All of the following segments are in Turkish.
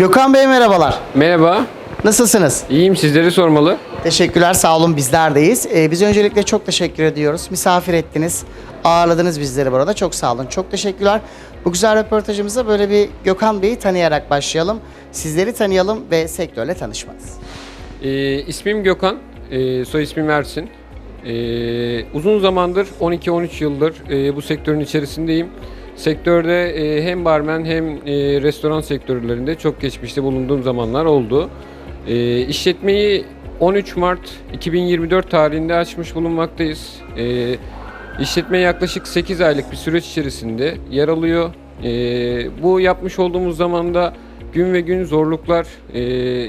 Gökhan Bey merhabalar. Merhaba, Nasılsınız? iyiyim sizleri sormalı. Teşekkürler sağ olun bizlerdeyiz. Ee, biz öncelikle çok teşekkür ediyoruz. Misafir ettiniz. Ağırladınız bizleri burada. Çok sağ olun. Çok teşekkürler. Bu güzel röportajımıza böyle bir Gökhan Bey'i tanıyarak başlayalım. Sizleri tanıyalım ve sektörle tanışmanız. Ee, ismim Gökhan, ee, soy ismim Ersin. Ee, uzun zamandır, 12-13 yıldır ee, bu sektörün içerisindeyim. Sektörde ee, hem barmen hem ee, restoran sektörlerinde çok geçmişte bulunduğum zamanlar oldu. Ee, işletmeyi 13 Mart 2024 tarihinde açmış bulunmaktayız. İşletme yaklaşık 8 aylık bir süreç içerisinde yer alıyor. Bu yapmış olduğumuz zamanda gün ve gün zorluklar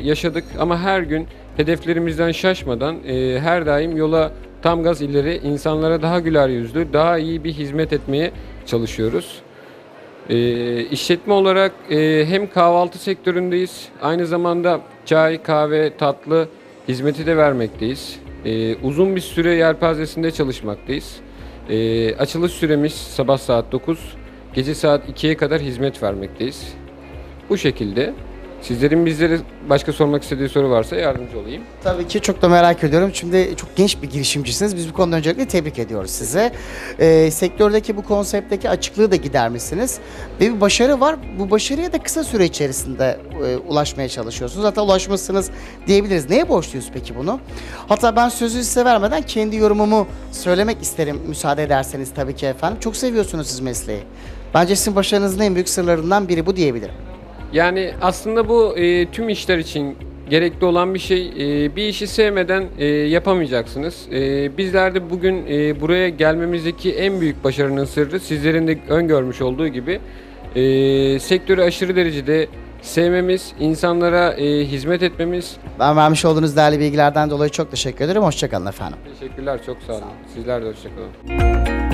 yaşadık ama her gün hedeflerimizden şaşmadan her daim yola tam gaz ileri insanlara daha güler yüzlü, daha iyi bir hizmet etmeye çalışıyoruz. Ee, işletme olarak e, hem kahvaltı sektöründeyiz, aynı zamanda çay, kahve, tatlı hizmeti de vermekteyiz. Ee, uzun bir süre yelpazesinde çalışmaktayız. Ee, açılış süremiz sabah saat 9, gece saat 2'ye kadar hizmet vermekteyiz. Bu şekilde. Sizlerin bizlere başka sormak istediği soru varsa yardımcı olayım. Tabii ki çok da merak ediyorum. Şimdi çok genç bir girişimcisiniz. Biz bu konuda öncelikle tebrik ediyoruz size. Ee, sektördeki bu konseptteki açıklığı da gidermişsiniz. Ve bir başarı var. Bu başarıya da kısa süre içerisinde e, ulaşmaya çalışıyorsunuz. Hatta ulaşmışsınız diyebiliriz. Neye borçluyuz peki bunu? Hatta ben sözü size vermeden kendi yorumumu söylemek isterim müsaade ederseniz tabii ki efendim. Çok seviyorsunuz siz mesleği. Bence sizin başarınızın en büyük sırlarından biri bu diyebilirim. Yani aslında bu e, tüm işler için gerekli olan bir şey. E, bir işi sevmeden e, yapamayacaksınız. E, bizler de bugün e, buraya gelmemizdeki en büyük başarının sırrı sizlerin de öngörmüş olduğu gibi e, sektörü aşırı derecede sevmemiz, insanlara e, hizmet etmemiz. Ben vermiş olduğunuz değerli bilgilerden dolayı çok teşekkür ederim. Hoşçakalın efendim. Teşekkürler, çok sağ olun. Sizler de hoşçakalın.